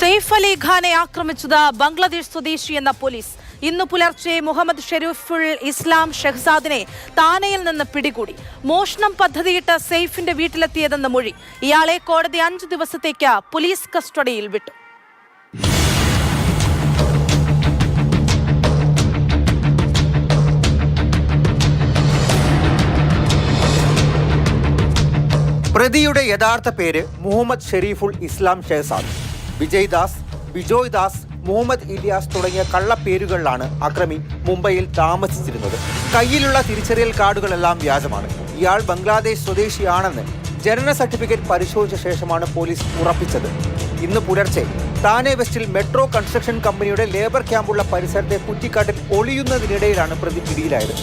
സെയ്ഫ് അലി ഖാനെ ആക്രമിച്ചത് ബംഗ്ലാദേശ് സ്വദേശി എന്ന പോലീസ്. ഇന്ന് പുലർച്ചെ മുഹമ്മദ് ഷെരീഫുൾ ഇസ്ലാം ഷെഹ്സാദിനെ താനയിൽ നിന്ന് പിടികൂടി. മോഷണം പദ്ധതിയിട്ട് സെയ്ഫിന്റെ വീട്ടിലെത്തിയതെന്ന് മൊഴി ഇയാളെ കോടതി അഞ്ചു ദിവസത്തേക്ക് പോലീസ് കസ്റ്റഡിയിൽ വിട്ടു. പ്രതിയുടെ യഥാർത്ഥ പേര് മുഹമ്മദ് ഷെരീഫുൾ ഇസ്ലാം ഷെഹസാദ്. വിജയ് ദാസ് ബിജോയ് ദാസ് മുഹമ്മദ് ഇലിയാസ് തുടങ്ങിയ കള്ളപ്പേരുകളിലാണ് അക്രമി മുംബൈയിൽ താമസിച്ചിരുന്നത്. കയ്യിലുള്ള തിരിച്ചറിയൽ കാർഡുകളെല്ലാം വ്യാജമാണ്. ഇയാൾ ബംഗ്ലാദേശ് സ്വദേശിയാണെന്ന് ജനന സർട്ടിഫിക്കറ്റ് പരിശോധിച്ച ശേഷമാണ് പോലീസ് ഉറപ്പിച്ചത്. ഇന്ന് പുലർച്ചെ താനെ വെസ്റ്റിൽ മെട്രോ കൺസ്ട്രക്ഷൻ കമ്പനിയുടെ ലേബർ ക്യാമ്പുള്ള പരിസരത്തെ കുറ്റിക്കാട്ടിൽ ഒളിയുന്നതിനിടയിലാണ് പ്രതി പിടിയിലായത്.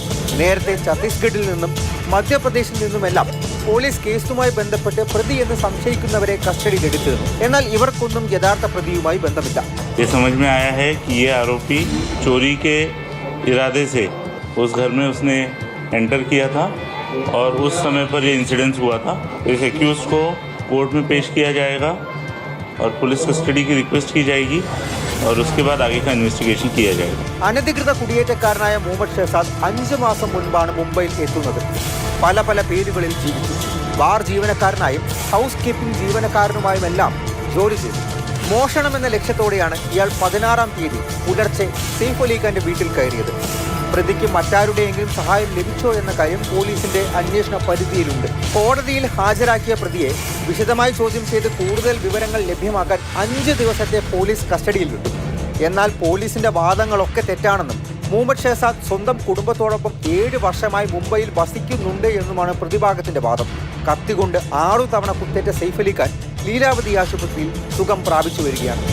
നേരത്തെ ഛത്തീസ്ഗഡിൽ നിന്നും മധ്യപ്രദേശിൽ നിന്നുമെല്ലാം പോലീസ് കേസുമായി ബന്ധപ്പെട്ട് പ്രതി എന്ന് സംശയിക്കുന്നവരെ കസ്റ്റഡിയിലെടുത്തിരുന്നു എന്നാൽ ഇവർക്കൊന്നും യഥാർത്ഥ പ്രതിയുമായി ബന്ധമില്ല ये समझ में आया है कि ये आरोपी चोरी के इरादे से उस घर में उसने एंटर किया था और उस समय पर ये इंसिडेंस हुआ था इस एक्यूज को कोर्ट में पेश किया जाएगा और पुलिस कस्टडी की रिक्वेस्ट की जाएगी और उसके बाद आगे का इन्वेस्टिगेशन किया जाएगा അനധികൃത കുടിയേറ്റക്കാരനായ മുഹമ്മദ് ഷെഹസാദ് അഞ്ച് മാസം മുൻപാണ് മുംബൈയിൽ എത്തുന്നത് പല പല പേരുകളിൽ ജീവിച്ചു. ബാർ ജീവനക്കാരനായും ഹൗസ് കീപ്പിംഗ് ജീവനക്കാരനുമായുമെല്ലാം ജോലി ചെയ്തു. മോഷണം എന്ന ലക്ഷ്യത്തോടെയാണ് ഇയാൾ പതിനാറാം തീയതി പുലർച്ചെ സെയ്ഫ് അലി ഖാന്റെ വീട്ടിൽ കയറിയത്. പ്രതിക്ക് മറ്റാരുടെയെങ്കിലും സഹായം ലഭിച്ചോ എന്ന കാര്യം പോലീസിന്റെ അന്വേഷണ പരിധിയിലുണ്ട്. കോടതിയിൽ ഹാജരാക്കിയ പ്രതിയെ വിശദമായി ചോദ്യം ചെയ്ത് കൂടുതൽ വിവരങ്ങൾ ലഭ്യമാക്കാൻ അഞ്ച് ദിവസത്തെ പോലീസ് കസ്റ്റഡിയിൽ വിട്ടു. എന്നാൽ പോലീസിന്റെ വാദങ്ങളൊക്കെ തെറ്റാണെന്നും മുഹമ്മദ് ഷെഹസാദ് സ്വന്തം കുടുംബത്തോടൊപ്പം ഏഴ് വർഷമായി മുംബൈയിൽ വസിക്കുന്നുണ്ട് എന്നുമാണ് പ്രതിഭാഗത്തിന്റെ വാദം. കത്തികൊണ്ട് ആറു തവണ കുത്തേറ്റ സൈഫ് അലി ഖാൻ ലീലാവതി ആശുപത്രിയിൽ സുഖം പ്രാപിച്ചു വരികയാണ്.